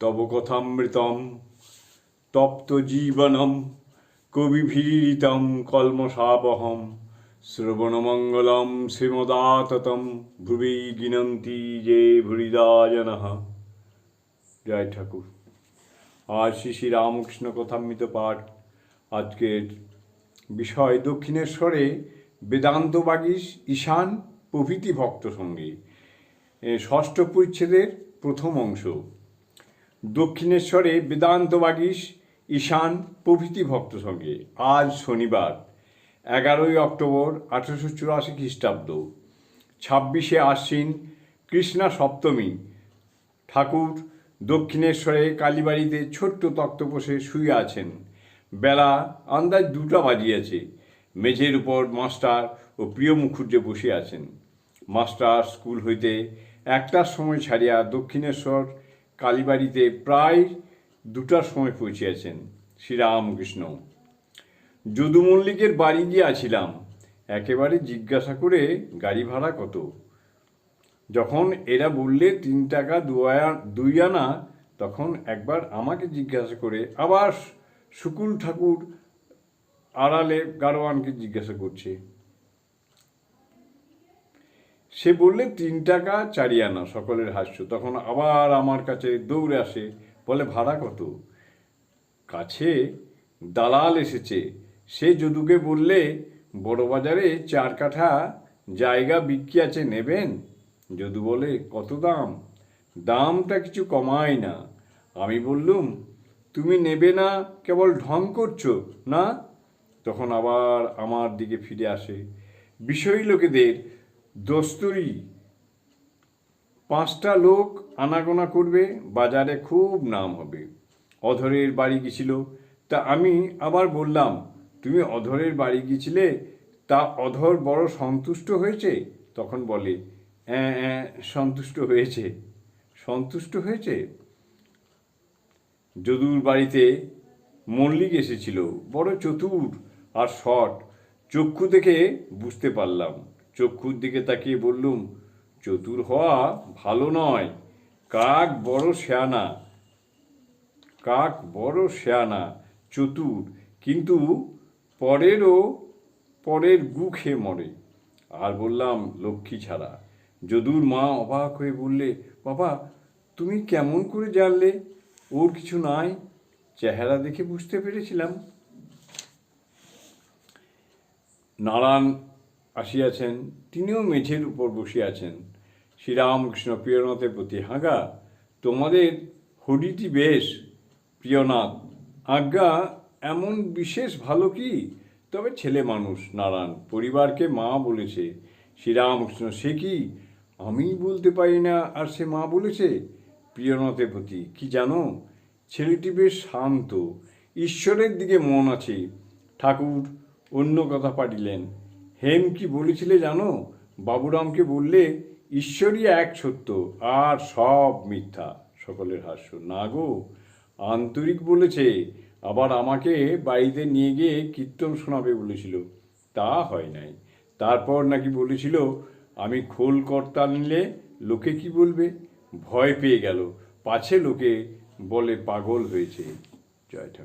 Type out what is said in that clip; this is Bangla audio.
তব কথামৃতম, তপ্ত জীবনম, কবিভীরিতম কলমসাবহম শ্রবণমঙ্গলম, শ্রীমদাততম, ভুবি গিনন্তি যে ভুরিদা জনঃ জয় ঠাকুর। আজ শ্রী শ্রী রামকৃষ্ণ কথামৃত পাঠ। আজকের বিষয় দক্ষিণেশ্বরে বেদান্ত বাগীশ ঈশান প্রভৃতি ভক্ত সঙ্গে। ষষ্ঠ পরিচ্ছেদের প্রথম অংশ। দক্ষিণেশ্বরে বেদান্ত বাগীশ, ঈশান প্রভৃতি ভক্ত সঙ্গে। আজ শনিবার, এগারোই অক্টোবর আঠেরোশো চুরাশি খ্রিস্টাব্দ। ছাব্বিশে আশ্বিন কৃষ্ণা সপ্তমী। ঠাকুর দক্ষিণেশ্বরে কালীবাড়িতে ছোট্ট তক্তপোষে শুয়ে আছেন। বেলা আন্দাজ দুটা বাজিয়েছে। মেঝের উপর মাস্টার ও প্রিয় মুখুজ্জে বসে আছেন। মাস্টার স্কুল হইতে একটার সময় ছাড়িয়া দক্ষিণেশ্বর কালীবাড়িতে প্রায় দুটার সময় পৌঁছিয়াছেন শ্রীরামকৃষ্ণ। যদু মল্লিকের বাড়ি গিয়াছিলাম, একেবারে জিজ্ঞাসা করে গাড়ি ভাড়া কত? যখন এরা বললে, তিন টাকা দুই আনা তখন একবার আমাকে জিজ্ঞাসা করে, আবার শুকুল ঠাকুর আড়ালে গারোয়ানকে জিজ্ঞাসা করছে। সে বললে, তিন টাকা চারি আনা সকলের হাস্য। তখন আবার আমার কাছে দৌড়ে আসে, বলে, ভাড়া কত? কাছে দালাল এসেছে। সে যদুকে বললে বড় বাজারে চার কাঠা জায়গা বিক্রি আছে, নেবেন? যদু বলে, কত দাম? দামটা কিছু কমায় না। আমি বললুম, তুমি নেবে না, কেবল ঢং করছ, না? তখন আবার আমার দিকে ফিরে আসে। বিষয়ী লোকেদের দস্তুরি। পাঁচটা লোক আনাগোনা করবে, বাজারে খুব নাম হবে। অধরের বাড়ি গেছিল। তা আমি আবার বললাম, তুমি অধরের বাড়ি গেছিলে, তা অধর বড় সন্তুষ্ট হয়েছে? তখন বলে সন্তুষ্ট হয়েছে। সন্তুষ্ট হয়েছে? যদুর বাড়িতে মল্লিক এসেছিল, বড় চতুর আর শট। চক্ষু দেখে বুঝতে পারলাম। চক্ষুর দিকে তাকিয়ে বললুম, চতুর হওয়া ভালো নয়। কাক বড় শেয়ানা। কাক বড় শেয়ানা, চতুর। কিন্তু পরেরও, পরের গু খেয়ে মরে। আর বললাম, লক্ষ্মী ছাড়া। যদুর মা অবাক হয়ে বললে, বাবা, তুমি কেমন করে জানলে? ওর কিছু নাই। চেহারা দেখে বুঝতে পেরেছিলাম। নারায়ণ আসিয়াছেন, তিনিও মেঝের উপর বসিয়াছেন। শ্রীরামকৃষ্ণ প্রিয়নাথের প্রতি হাগা, তোমাদের হরিটি বেশ, প্রিয়নাথ। আজ্ঞা, এমন বিশেষ ভালো কি? তবে ছেলে মানুষ, নারায়ণ। পরিবারকে মা বলেছে। শ্রীরামকৃষ্ণ, সে কি? আমি বলতে পারি না আর সে মা বলেছে? প্রিয়নাথের প্রতি, কি জানো? ছেলেটি বেশ শান্ত। ঈশ্বরের দিকে মন আছে। ঠাকুর অন্য কথা পাঠিলেন। হেম কি বলেছিলে জানো? বাবুরামকে বললে, ঈশ্বরই এক সত্য, আর সব মিথ্যা। সকলের হাস্য। না গো, আন্তরিক বলেছে, আবার আমাকে বাড়িতে নিয়ে গিয়ে কীর্তন শোনাবে বলেছিল। তা হয় নাই। তারপর নাকি বলেছিল, আমি খোল কর্তা নিলে লোকে কি বলবে? ভয় পেয়ে গেল। পাছে লোকে বলে পাগল হয়েছে। জয়